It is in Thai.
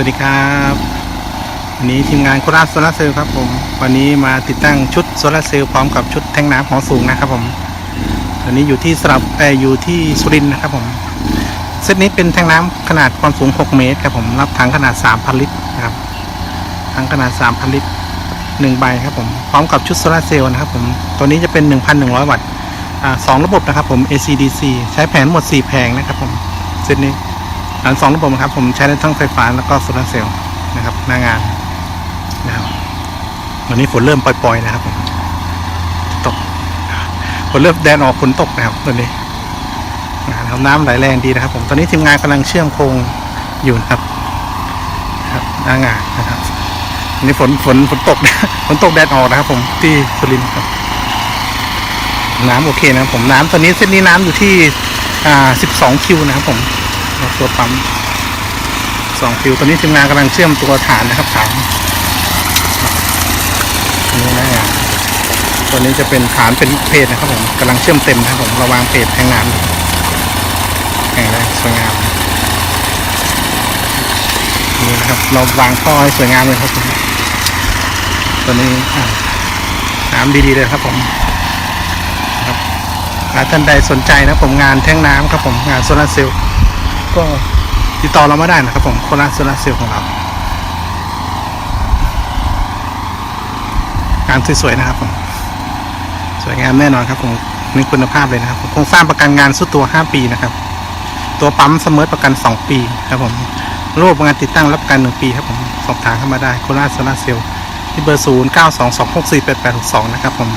วัสดีครับวันนี้ทีมงานโคราชโซลาร์เซลล์ครับผมวันนี้มาติดตั้งชุดโซลาร์เซลล์พร้อมกับชุดแทงน้ำหอสูงนะครับผมวันนี้อยู่ที่สลับเอออยู่ที่สุรินทร์นะครับผมเซตนี้เป็นแทงน้ำขนาดความสูง 6 เมตรครับผมรับถังขนาด 3,000 ลิตรนะครับถังขนาด 3,000 ลิตร1ใบครับผมพร้อมกับชุดโซลาร์เซลล์นะครับผมตัวนี้จะเป็น 1,100 วัตต์สองระบบนะครับผม AC/DC ใช้แผงทั้งหมด 4 แผงนะครับผมเซตนี้ อันสองระบบนะครับ ผมใช้ได้ทั้งไฟฟ้าแล้วก็โซลาร์เซลล์นะครับ หน้างานนะครับวันนี้ฝนเริ่มปล่อยๆนะครับผมตกฝนเริ่มแดดออกฝนตกนะครับตอนนี้นะครับน้ำไหลแรงดีนะครับ ผมตอนนี้ทีมงานกำลังเชื่อมโครงอยู่นะครับครับหน้างานนะครับวันนี้ฝนฝนฝนตกฝนตกแดดออกนะครับ ผมที่สุรินทร์ครับ น้ำโอเคนะครับผมน้ำตอนนี้เส้นนี้น้ำอยู่ที่อ่า12คิวนะครับผม ตัวปั๊มสองฟิวตอนนี้ทีมงานกำลังเชื่อมตัวฐานนะครับฐานอันนี้นะงานตัวนี้จะเป็นฐานเป็นเพจนะครับผมกำลังเชื่อมเต็มนะครับผมระวางเพจแทงงนอยู่แข็งแรงสวยงามนี่นะครับเราวางท่อให้สวยงามเลยครับผมตัวนี้น้ำดีๆเลยครับผมครับถ้าท่านใดสนใจนะผมงานแท่งน้ำครับผมงานโซลาร์เซลล์ ก็ติดต่อเรามาได้นะครับผมโคราชโซลาเซลล์ของเรางานสวยๆนะครับผมสวยงามแน่นอนครับผมมีคุณภาพเลยนะครับผมโครงสร้างประกันงานสุดตัว 5 ปีนะครับ ตัวปั๊มเสมอประกัน 2 ปีครับผมรูปงานติดตั้งรับประกัน1ปีครับผมสอบถามเข้ามาได้โคราชโซลาเซลล์ที่เบอร์ 0 9 2 2 6 4 8 8 6 2 นะครับผม